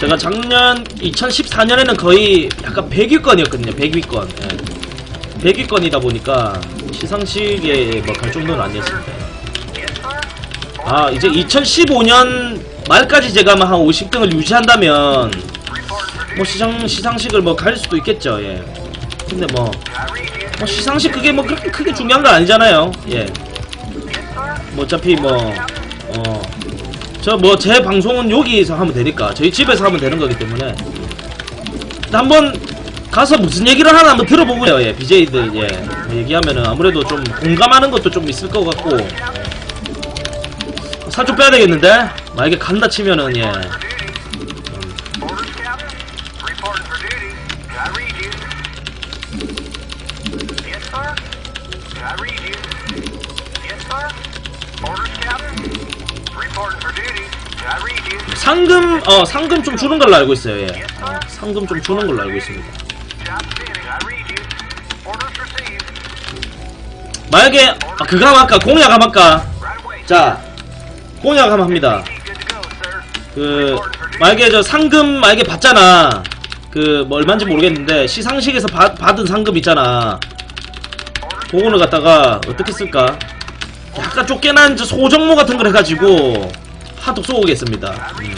제가 작년 2014년에는 거의 약간 100위권이었거든요. 100위권. 예. 100위권이다 보니까 시상식에 뭐 갈 정도는 아니었습니다. 아 이제 2015년 말까지 제가 뭐한 50등을 유지한다면 뭐 시상 시상식을 뭐 갈 수도 있겠죠. 예. 근데 뭐, 뭐 시상식 그게 뭐 그렇게 크게 중요한 건 아니잖아요. 예. 뭐 어차피 뭐 어. 저 뭐 제 방송은 여기서 하면 되니까. 저희 집에서 하면 되는 거기 때문에. 한번 가서 무슨 얘기를 하나 한번 들어보고요. 예 BJ들 예. 얘기하면은 아무래도 좀 공감하는 것도 좀 있을 것 같고. 살 좀 빼야 되겠는데? 만약에 간다 치면은 예 상금 어 상금 좀 주는 걸로 알고 있어요 예 어, 상금 좀 주는 걸로 알고 있습니다. 만약에 아 하면 할까 공약 하면 할까. 자 공약 하면 합니다. 그 만약에 저 상금 만약에 받잖아 그 뭐 얼마인지 모르겠는데 시상식에서 받, 받은 상금 있잖아 그거를 갖다가 어떻게 쓸까 약간 쫓겨난 저 소정모 같은 걸 해가지고 하도 쏘겠습니다. 음,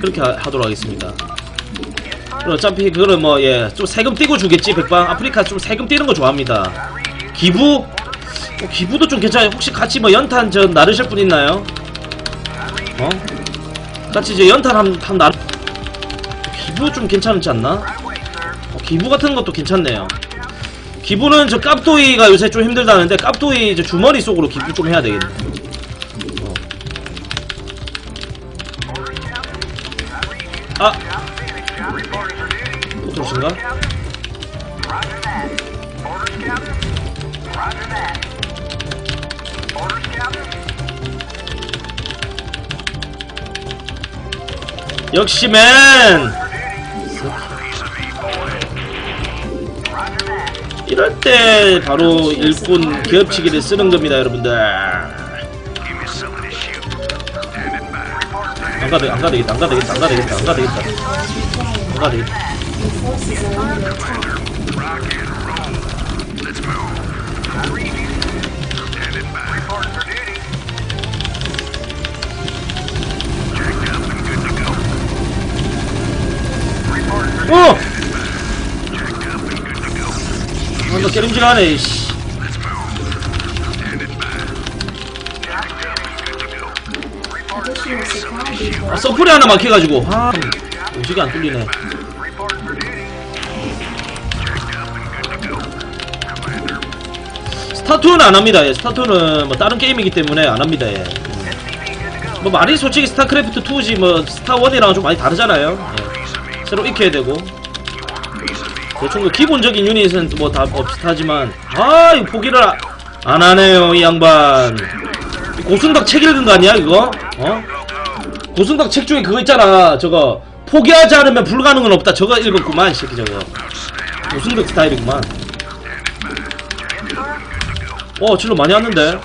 그렇게 하, 하도록 하겠습니다. 어차피 그거는 뭐예좀 세금 띄고 주겠지 백방. 아프리카 좀 세금 띄는 거 좋아합니다. 기부? 어, 기부도 좀 괜찮아요. 혹시 같이 뭐 연탄 저 나르실 분 있나요? 어? 같이 이제 연탄 한, 한 나, 기부 좀 괜찮지 않나? 어, 기부 같은 것도 괜찮네요. 기부는 저 깝도이가 요새 좀 힘들다는데 깝도이 이제 주머니 속으로 기부 좀 해야 되겠네. Orders, Captain. 역시 맨! 이럴 때 바로 일꾼 기업치기를 쓰는 겁니다, 여러분들. 가도 안 가도 되겠다, 안 가도 되겠다, 안 가도 되겠다, 안 가도 되겠다. 안 가도 되겠다. Forces are under attack. Reporting for duty. 어! 어, 너 깨름질하네, 씨. 서플이 하나 막혀가지고. 아, 음식이 안 뚫리네. 스타투는 안 합니다, 예. 스타투는 뭐 다른 게임이기 때문에 안 합니다, 예. 뭐 말이 솔직히 스타크래프트 2지 뭐 스타1이랑 좀 많이 다르잖아요. 예. 새로 익혀야 되고. 대충 그 기본적인 유닛은 뭐 다 비슷하지만 아, 이 포기를 아- 안 하네요, 이 양반. 이 고순덕 책 읽은 거 아니야, 이거? 어? 고순덕 책 중에 그거 있잖아. 저거 포기하지 않으면 불가능은 없다. 저거 읽었구만, 이 새끼 저거. 고순덕 스타일이구만. 어, 질러 많이 왔는데.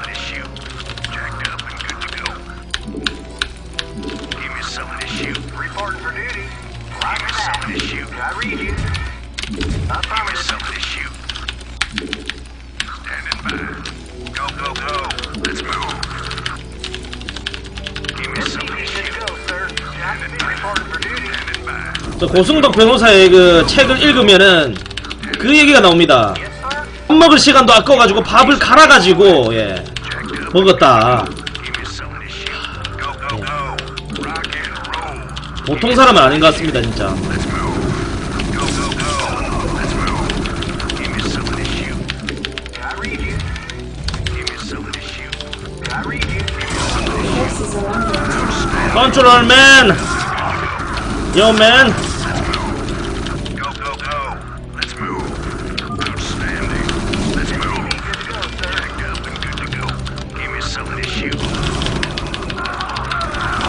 저 고승덕 변호사의 그 책을 읽으면은 그 얘기가 나옵니다. 밥 먹을 시간도 아까워가지고 밥을 갈아가지고 예 먹었다. Roll. 보통 사람은 아닌 것 같습니다 진짜. Let's move. Go, go, go. Let's move. Give me something to shoot. I read you. Give me something to shoot. I read you. Forces are under attack. 컨트롤 맨, Yo, man! Go, go, go! Let's move! Outstanding! Let's move! Good to go. Give me something to shoot.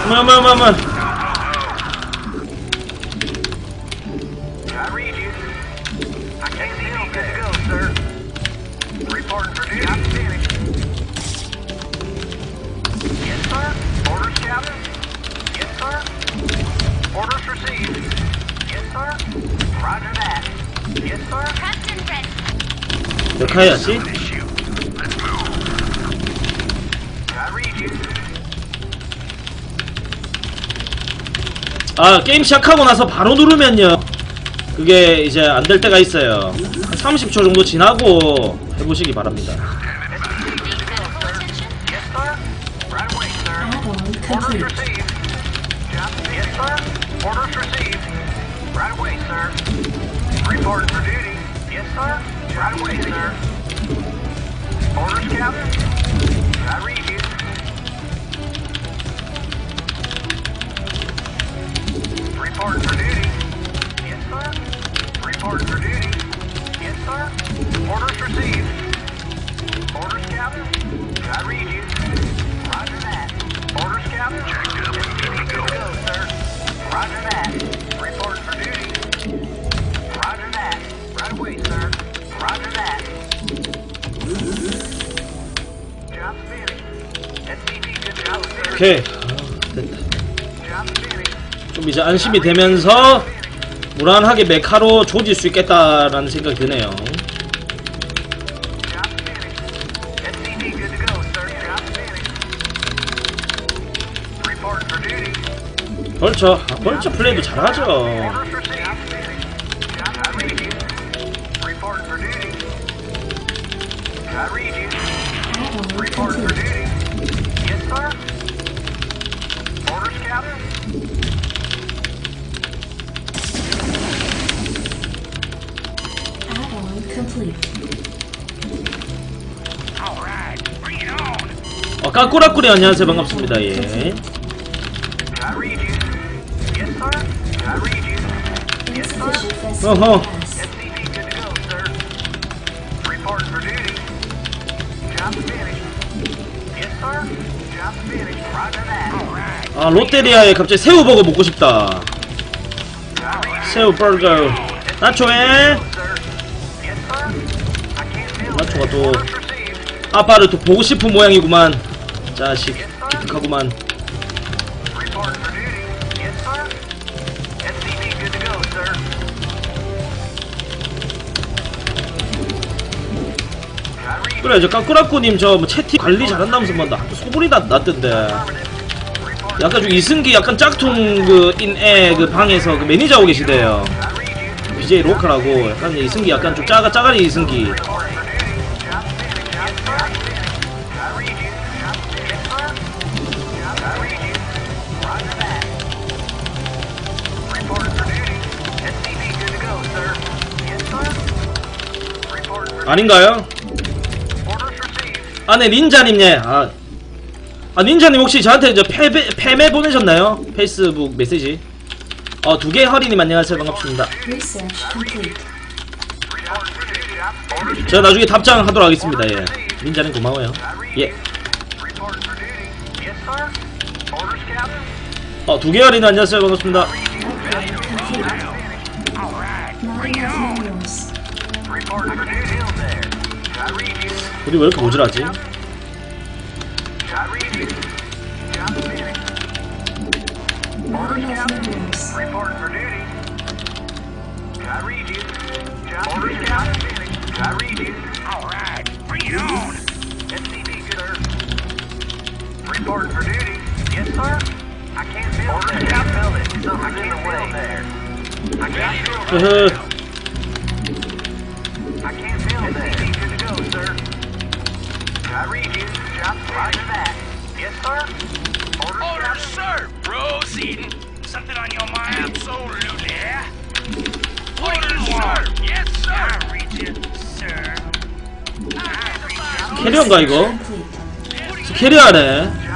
Come on, come on, come on! Read you. 아 게임 시작하고 나서 바로 누르면요 그게 이제 안 될 때가 있어요 한 30초 정도 지나고 해보시기 바랍니다 sir. Right away, sir. Orders, Captain. I read you. Reporting for duty. Yes, sir. Reporting for duty. Yes, sir. Orders received. Orders, Captain. I read you. Roger that. Orders, Captain. Checked up good to go. 오케이 아, 됐다. 좀 이제 안심이 되면서 무난하게 메카로 조질 수 있겠다라는 생각이 드네요. 벌처 아, 벌처 플레이도 잘하죠 까꾸라꾸리 안녕하세요 반갑습니다 예 Uh-huh. right. 아 롯데리아에 갑자기 새우버거 먹고 싶다. 새우버거 나초에 나초가. 또. 아빠를 또 보고 싶은 모양이구만 자식 기특하구만 그래 저 까꾸라꾸님 저뭐 채팅 관리 잘한다면서 뭐 나, 소문이 났, 났던데. 약간 좀 이승기 약간 짝퉁 그 인애 그 방에서 그 매니저하고 계시대요. BJ 로컬하고 약간 이승기 약간 좀 짜가 짜가리 이승기 아닌가요? 아 네 닌자님 예. 아, 아 닌자님 혹시 저한테 저 패배, 패매 보내셨나요? 페이스북 메시지? 어 두개 허리님 안녕하세요. 반갑습니다. 제가 나중에 답장하도록 하겠습니다. 예. 닌자님 고마워요. 예. 어, 두개 허리님 안녕하세요. 반갑습니다 우리 왜 이렇게 모질하지? I read you. Job finished. Orders, Nine of Captain. minerals. Report for duty. I read you. Job Orders, Captain. finished. I read you. All right, bring it on. SCP, good sir. Report for duty. Yes, sir. I can't feel Orders, that. Captain. Feel it. Something's in the way there. I can't feel 흐 read you. Job Roger that. Yes, sir. Orders, Orders, Captain. sir. Proceeding. Something on your mind? Absolutely. Orders, sir. Yes, sir. I read you, sir. I read you. 캐리어인가 이거? 캐리어네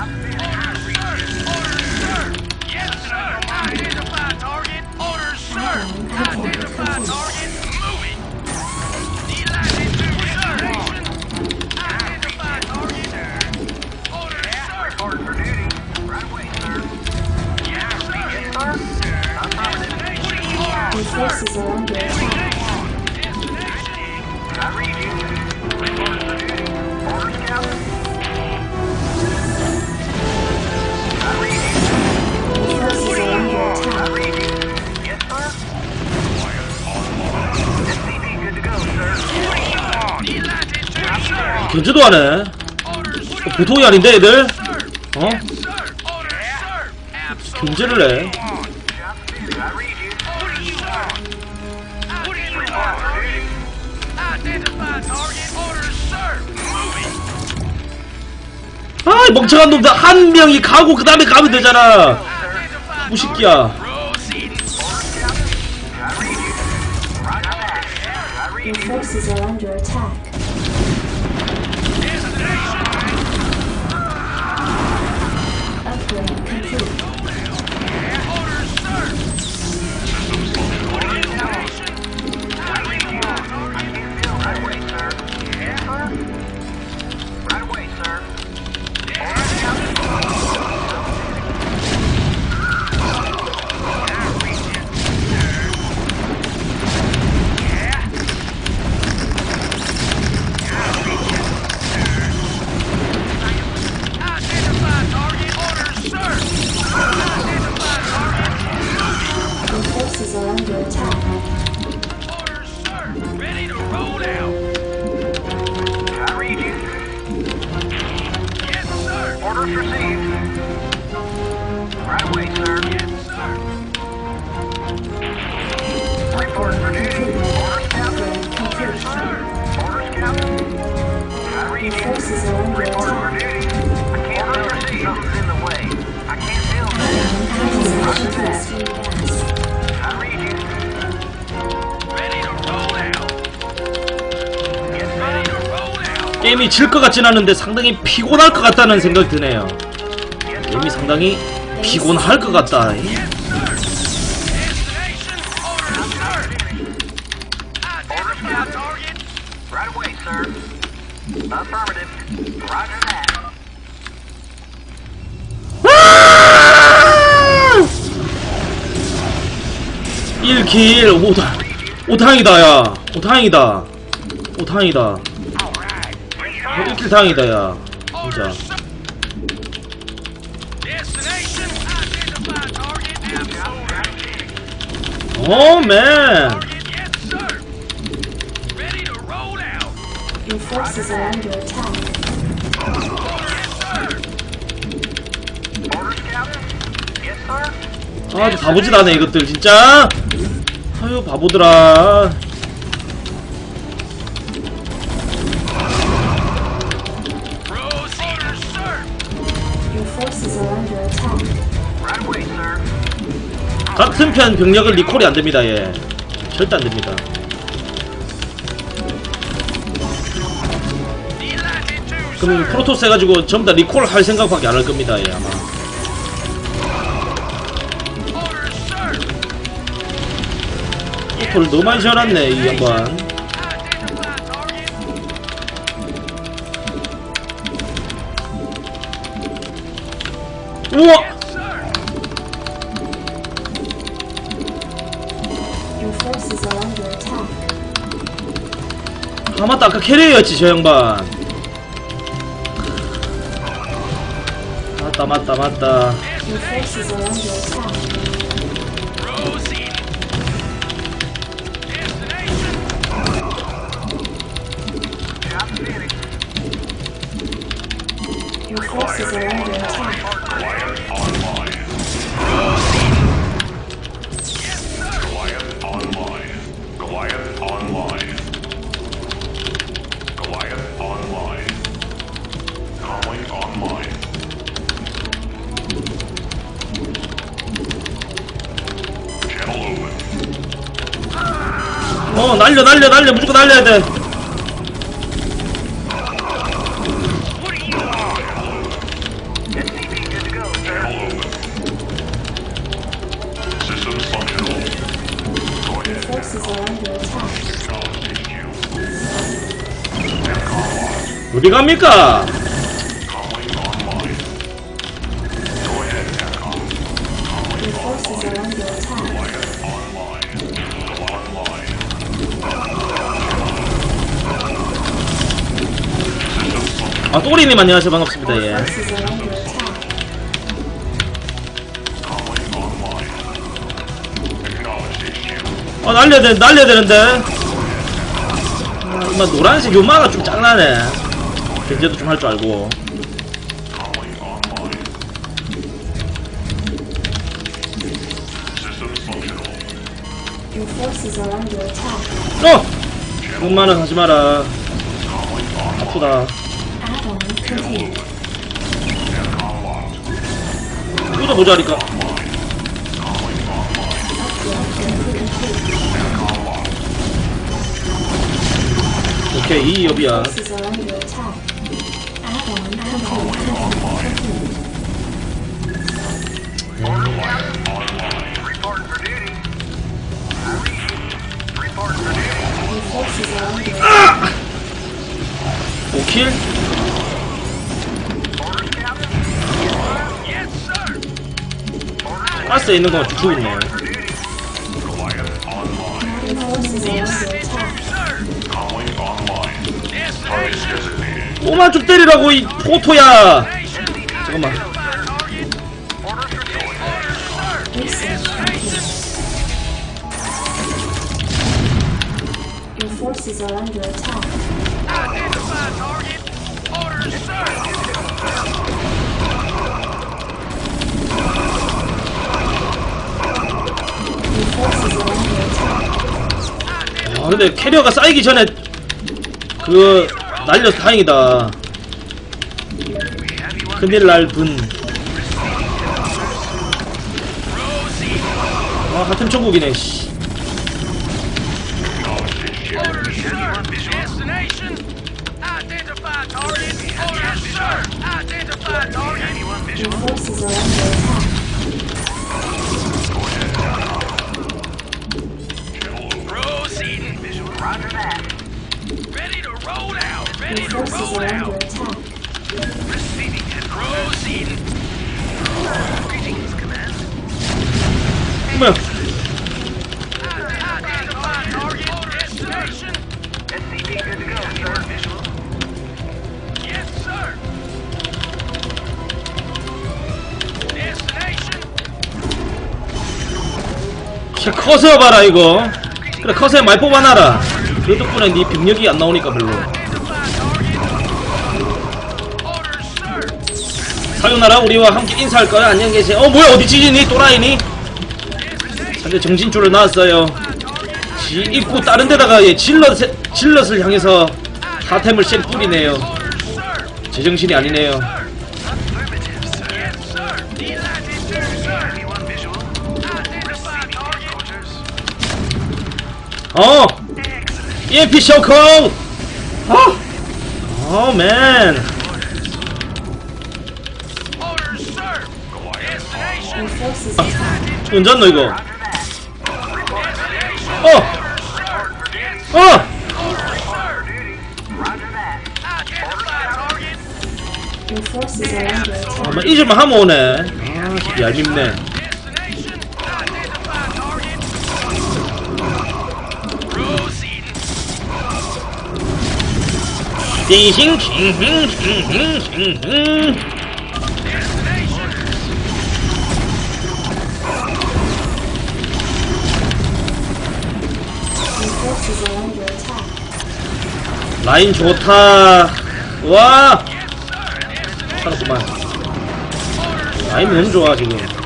하네. 어, 보통이 아닌데 애들? 어? 견제를 해. 아, 이 멍청한 놈들 한 명이 가고 그 다음에 가면 되잖아. 무식기야. Your you. forces are under attack. 질 것 같진 않은데 상당히 피곤할 것 같다는 생각이 드네요. 게임이 상당히 피곤할 것 같다. Yes, sir. Destination. Orders, sir. Identify target. Right away, sir. Affirmative. Roger that. 아! 1킬 오, 다, 오 다행이다 야. 오 다행이다. 오 다행이다. 1킬 다행이다 야. 진짜. Orders, sir. Destination. Identify target. Absolutely. 오 맨. Target. Yes, sir. Ready to roll out. Your forces are under attack. 바보짓 하네 이것들 진짜. 아유 바보들아. 같은 편 병력을 리콜이 안 됩니다 예. 절대 안 됩니다. Delighted to, 그럼. 프로토스 해가지고 전부 다 리콜 할 생각밖에 안 할 겁니다 예 아마. 프로토를 너무 많이 지어놨네 이 양반. 우와. 아 맞다 아까 캐리어였지 저 양반. 맞다 맞다 맞다. Your forces are under 날려 날려 날려 무조건 날려야 돼. Want? SCV 아 또리님 안녕하세요 반갑습니다 예. 아 날려야 돼 날려야 되는데. 아, 이마 노란색 요마가 좀 짱나네. 견제도 좀 할 줄 알고. 어! 그만은 하지 마라. 아프다 이거 모자니까. 오케이 이 Forces are under 가스에 있는 건 죽고 있네 For duty. Goliath online. Your forces are under attack. Sir. Calling online. Target Destination. designated. 꼬만 좀 때리라고 이 포토야. 잠깐만. 아 근데 캐리어가 쌓이기 전에 그 날려서 다행이다 큰일 날분 아 같은 천국이네 씨 Orders, sir. Destination. Identify target. Orders, sir. Identify target. Your forces are under attack. Roger that. Ready to roll out. Ready Your to forces roll are under out. attack. Receiving and proceeding. Greetings, command. 뭐야 Identify target. Destination. SCP good to go, sir. Visual. Yes, sir. Destination. 쟤 커세어 봐라 이거 그래 커세어 많이 뽑아놔라. 그 덕분에 네 병력이 안 나오니까 별로. 사요나라 우리와 함께 인사할 거야. 안녕 계세요. 어 뭐야 어디 지진이? 또라이니? 상대 정신줄을 놨어요. 지 입구 다른 데다가 얘 질럿 질럿을 향해서 사템을 쐰 뿌리네요. 제정신이 아니네요 어. EMP 쇼콩 어어맨 Orders, sir. Destination. Your forces attack. 운전 너 이거. 어 어! 아마 잊을만 하면 오네 아 얄밉네 forces are under attack. 라인 좋다 와. 살았구만 라인 너무 좋아 지금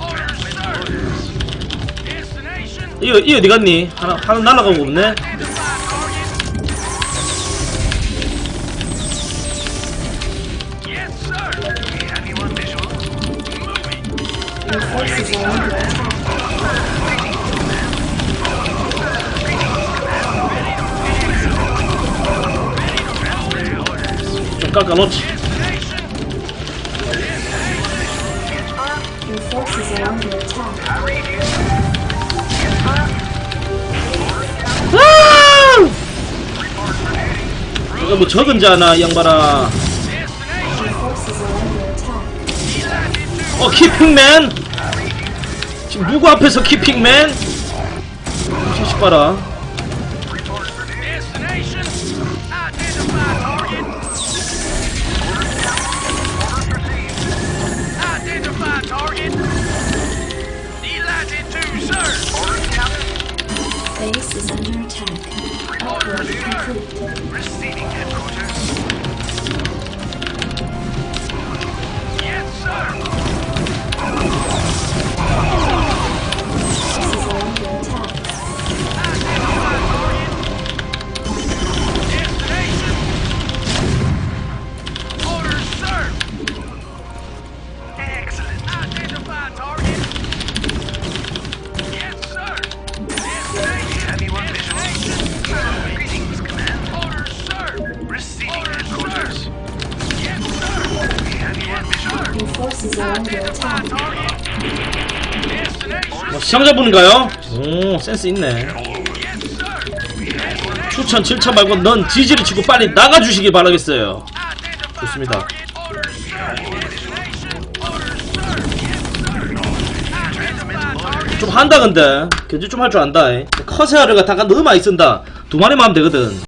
Orders, sir. Destination. 이거 이 어디 갔니 하나 하나 날아가고 없네. 좀 깎아놓지 너무 뭐 적은 자나 양반아? 어 키핑맨? 지금 누구 앞에서 키핑맨? 자식 봐라. Base is under attack. Upgrade complete. Receiving headquarters. Yes, sir. 시청자분인가요? 오 센스 있네. 추천 7천 말고 넌 지지를 치고 빨리 나가주시기 바라겠어요 좋습니다. 좀 한다 근데 견제 좀할 줄 안다 이. 커세어를 갖다가 너무 많이 쓴다 두 마리만 하면 되거든